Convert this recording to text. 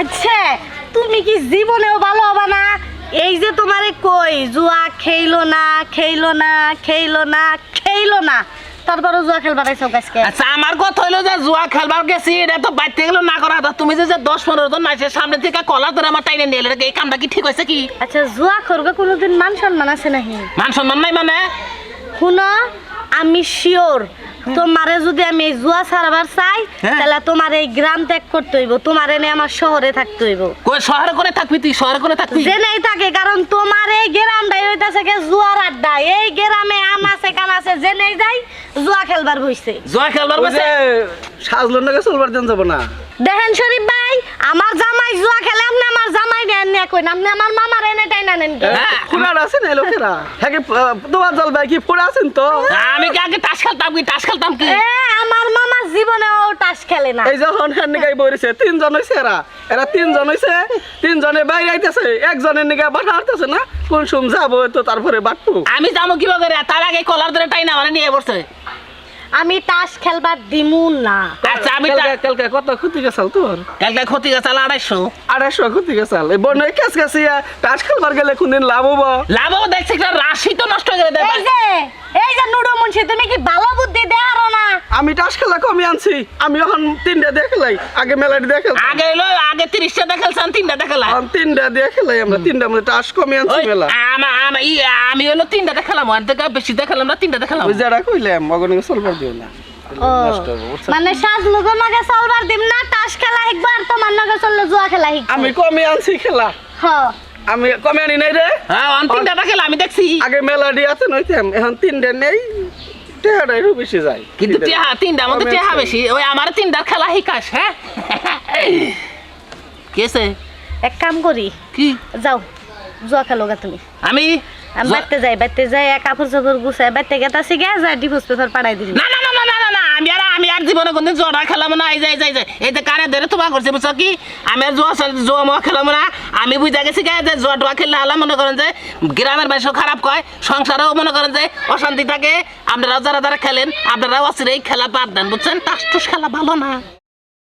আচ্ছা তুমি কি জীবনেও ভালো হবে না? এই যে তোমারে কই জুয়া খেইলো না খেইলো না খেইলো না খেইলো না। তারপরে জুয়া খেলবার আইসো আজকে। আচ্ছা আমার কথা হইল যে জুয়া খেলবার গেছি এটা তো বাইতে গেলো না করা। কথা। তুমি যে যে দশ পনেরো জন মাসের সামনে থেকে কলা ধরে আমার টাইনে নিয়ে এলে, এই কামটা কি ঠিক হয়েছে কি? আচ্ছা জুয়া করবে কোনোদিন মান সম্মান আছে নাহি? মান সম্মান নাই মানে? শুনো আমি শিওর তোমারে যদি আমি জুয়া ছাড়াবার চাই হ্যাঁ। তাহলে তোমার এই গ্রাম ত্যাগ করতে হইব। তোমার এনে আমার শহরে থাকতে হইব। কই শহরে কোনে থাকবি তুই? শহরে কোনে থাকবি? জেনেই থাকে কারণ তোমার এই গ্রামটাই হইতাছে গে জুয়ার আড্ডা। এই গ্রামে আম আছে কান আছে জেনেই যাই জুয়া খেলবার হইছে জুয়া খেলবার ওই গেছে যে সাজলো নাকি চলবার দিন যাব না? দেখেন শরীফ ভাই আমার জামাই জুয়া খেলে আপনি আমার জামাই নেন না কই আপনি আমার মামার এনে টাই না নেন কে? হ্যাঁ। ফুরার আছেন এই লোকেরা? হ্যাঁ তোমার জল ভাই কি ফুরা আছেন তো? আমি কি আগে টাস খেলতাম কি? টাস খেলতাম কি? এ আমার মামা জীবনেও টাস খেলে না। এই যখন হ্যান নিগাই বইছে। তিনজন হইছে এরা। এরা তিনজন হইছে। তিনজনে বাইরে আইতেছে। একজনের নিগা বাঠা হারতেছে না। কোন সুম যাব তো তারপরে বাটবো। আমি যাব কীভাবে তার আগে কলার ধরে টাইনা মানে নিয়ে বসছে আমি তাস খেলবার দিমু না। আচ্ছা আমি কালকে কত ক্ষতি গেছাল তোর? কালকে ক্ষতি গেছাল আড়াইশো। আড়াইশো ক্ষতি গেছাল। এই বনে কাজ কাছে তাস খেলবার গেলে কোনদিন লাভ হব? লাভ দেখছি একটা রাশি তো নষ্ট করে দেবে এই যে এই যে নুডু মুন্সি তুমি কি ভালো বুদ্ধি দেহারো না আমি টাস খেলা কমই আনছি। আমি এখন তিনটা দিয়ে খেলাই। আগে মেলাটি দিয়ে খেলতাম। আগে এলো আগে তিরিশটা দেখালছেন তিনটা দেখালাম তিনটা দিয়ে খেলাই আমরা। তিনটা মধ্যে টাস কমই আনছি মেলা। আমা- হলো তিনটা দেখালাম ওর থেকে বেশি দেখালাম না তিনটা দেখালাম ওই যারা কইলাম মগনিকে চলবার দিও না? মানে সাজ লোকের নগে চলবার দিম না টাস খেলা একবার তোমার নগে চললে জুয়া খেলা শিখব। আমি কমই আনছি খেলা। হ। আমি কমে আনি নাই রে। হ্যাঁ তিনটা দেখালাম আমি দেখছি। আগে মেলাডি আছে নইতাম এখন তিনটা নেই। টেহাটাই বেশি যায়। কিন্তু তিনটা। টেহা তিনটা মধ্যে কমে টেহা আছে। বেশি। ওই আমার তিনটার খেলা শিকাস হ্যাঁ? কেসে এক কাম করি। কি? যাও জুয়া খেলো গা তুমি। আমি? আমি বাড়তে যাই বাড়তে যাই কাপড় চাপড় গুছাই বাড়তে গেতাছি গে যাই ডিভোর্স পেপার পাঠাই দিবি। না আমি আর আমি আর জীবনে কোনদিন জোড়া খেলাম না। যাই যাই যাই এই যে কানে ধরে তোমা করছে, বুঝছ কি? আমি আর জোয়া জোয়া মোয়া খেলাম না। আমি বুঝা গেছি কে? যে জোয়া টোয়া খেললে আলাম মনে করেন যে গ্রামের মানুষও খারাপ কয়, সংসারেও মনে করেন যে অশান্তি থাকে। আপনারাও যারা যারা খেলেন, আপনারাও আসলে এই খেলা বাদ দেন, বুঝছেন? টুস খেলা ভালো না।